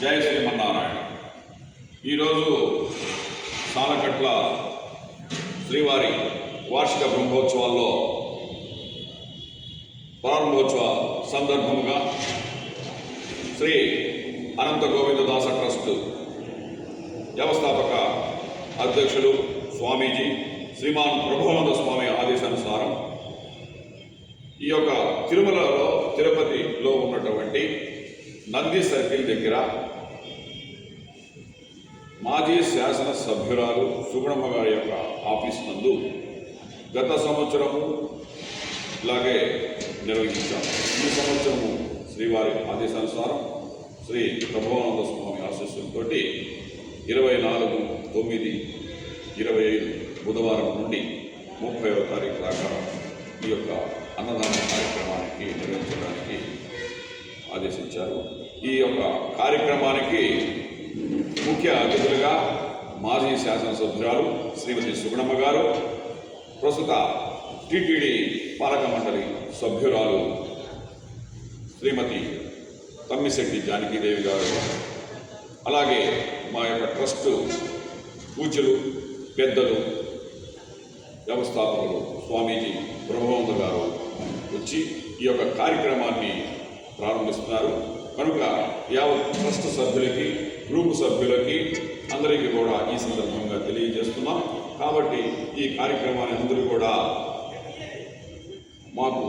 జయ శ్రీమన్నారాయణ. ఈరోజు సాలకట్ల శ్రీవారి వార్షిక బ్రహ్మోత్సవాల్లో ప్రారంభోత్సవ సందర్భంగా శ్రీ అనంత గోవిందదాస ట్రస్ట్ వ్యవస్థాపక అధ్యక్షులు స్వామీజీ శ్రీమాన్ ప్రభునంద స్వామి ఆదేశానుసారం ఈ యొక్క తిరుమలలో తిరుపతిలో ఉన్నటువంటి నంది సర్కిల్ దగ్గర మాజీ శాసన సభ్యురాలు సుగుణమ్మ గారి యొక్క ఆఫీస్ నందు గత సంవత్సరము ఇలాగే నిర్వహించాము. ఈ సంవత్సరము శ్రీవారి ఆదేశానుసారం శ్రీ ప్రభువానంద స్వామి ఆశీస్సులతో ఇరవై నాలుగు తొమ్మిది ఇరవై ఐదు బుధవారం నుండి ముప్పైవ తారీఖు దాకా ఈ యొక్క అన్నదాన కార్యక్రమానికి నిర్వహించడానికి ఆదేశించారు. ఈ యొక్క కార్యక్రమానికి ముఖ్య అతిథులుగా మాజీ శాసనసభ్యురాలు శ్రీమతి సుగుణమ్మ గారు ప్రస్తుత టిటిడి పాలక మండలి సభ్యురాలు శ్రీమతి తమ్మిశెట్టి జానకీదేవి గారు అలాగే మా యొక్క ట్రస్ట్ పూజలు పెద్దలు వ్యవస్థాపకులు స్వామీజీ బ్రహ్మానంద గారు వచ్చి ఈ యొక్క కార్యక్రమాన్ని ప్రారంభిస్తున్నారు. కనుక యావత్ ట్రస్ట్ సభ్యులకి గ్రూప్ సభ్యులకి అందరికీ కూడా ఈ సందర్భంగా తెలియజేస్తున్నాం. కాబట్టి ఈ కార్యక్రమాన్ని అందరూ కూడా మాకు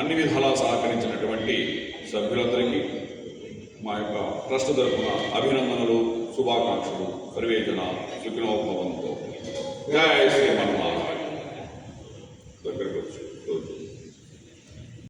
అన్ని విధాలా సహకరించినటువంటి సభ్యులందరికీ మా యొక్క ట్రస్ట్ తరఫున అభినందనలు శుభాకాంక్షలు సర్వేజన సుఖినోభవంతో. జయ శ్రీమన్మా